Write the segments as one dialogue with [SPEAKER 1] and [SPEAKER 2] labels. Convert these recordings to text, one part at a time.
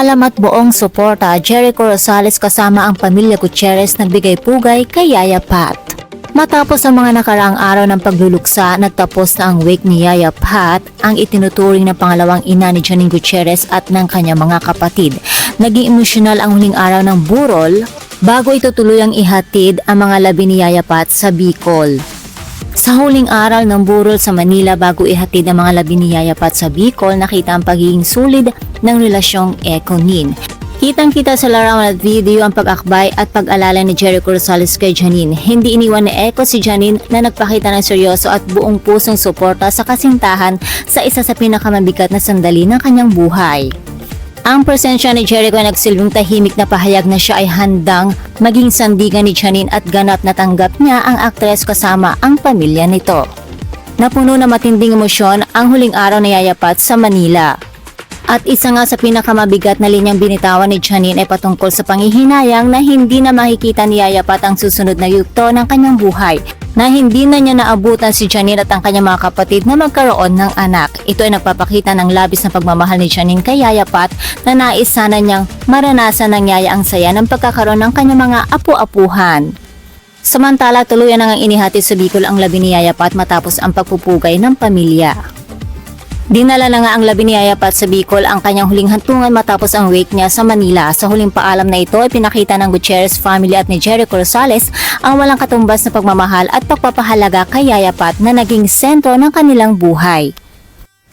[SPEAKER 1] Paalam at buong suporta, Jericho Rosales kasama ang pamilya Gutierrez nagbigay pugay kay Yaya Pat. Matapos ang mga nakaraang araw ng pagluluksa, nagtapos na ang wake ni Yaya Pat, ang itinuturing na pangalawang ina ni Janine Gutierrez at ng kanyang mga kapatid. Naging emosyonal ang huling araw ng burol bago ito tuluyang ihatid ang mga labi ni Yaya Pat sa Bicol. Sa huling aral ng burol sa Manila bago ihatid ang mga labi ni Yaya Pat sa Bicol, nakita ang pagiging sulid ng relasyong Econin. Kitang-kita sa larawan at video ang pag-akbay at pag-alala ni Jericho Rosales kay Janine. Hindi iniwan ni Echo si Janine na nagpakita ng seryoso at buong pusong suporta sa kasintahan sa isa sa pinakamabigat na sandali ng kanyang buhay. Ang presensya ni Jericho ay nagsilbing tahimik na pahayag na siya ay handang maging sandigan ni Janine at ganap na tanggap niya ang aktres kasama ang pamilya nito. Napuno na matinding emosyon ang huling araw na yayapat sa Manila. At isa nga sa pinakamabigat na linyang binitawan ni Janine ay patungkol sa panghihinayang na hindi na makikita ni Yayapat ang susunod na yugto ng kanyang buhay na hindi na niya naabutan si Janine at ang kanyang mga kapatid na magkaroon ng anak. Ito ay nagpapakita ng labis na pagmamahal ni Janine kay Yayapat na nais sana niyang maranasan ng yaya ang saya ng pagkakaroon ng kanyang mga apu-apuhan. Samantala, tuluyan na ngang inihati sa Bicol ang labi ni Yayapat matapos ang pagpupugay ng pamilya. Dinala na nga ang labi ni Yayapat sa Bicol ang kanyang huling hantungan matapos ang wake niya sa Manila. Sa huling paalam na ito ay pinakita ng Gutierrez family at ni Jericho Rosales ang walang katumbas na pagmamahal at pagpapahalaga kay Yayapat na naging sentro ng kanilang buhay.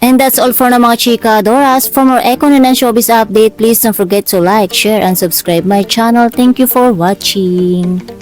[SPEAKER 1] And that's all for na mga chika Doras. For more Econ and Showbiz update, please don't forget to like, share, and subscribe my channel. Thank you for watching.